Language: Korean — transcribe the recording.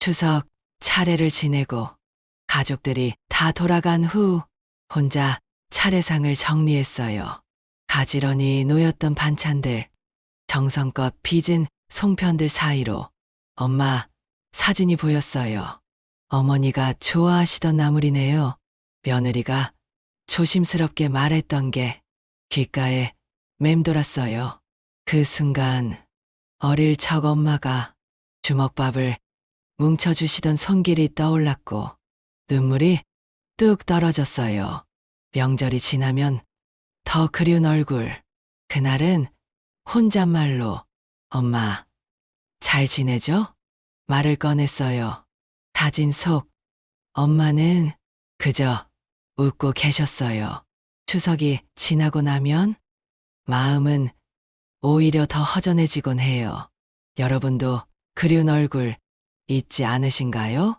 추석 차례를 지내고 가족들이 다 돌아간 후 혼자 차례상을 정리했어요. 가지런히 놓였던 반찬들, 정성껏 빚은 송편들 사이로 엄마 사진이 보였어요. 어머니가 좋아하시던 나물이네요. 며느리가 조심스럽게 말했던 게 귓가에 맴돌았어요. 그 순간 어릴 적 엄마가 주먹밥을 뭉쳐주시던 손길이 떠올랐고 눈물이 뚝 떨어졌어요. 명절이 지나면 더 그리운 얼굴. 그날은 혼잣말로 엄마 잘 지내죠? 말을 꺼냈어요. 다진 속 엄마는 그저 웃고 계셨어요. 추석이 지나고 나면 마음은 오히려 더 허전해지곤 해요. 여러분도 그리운 얼굴 잊지 않으신가요?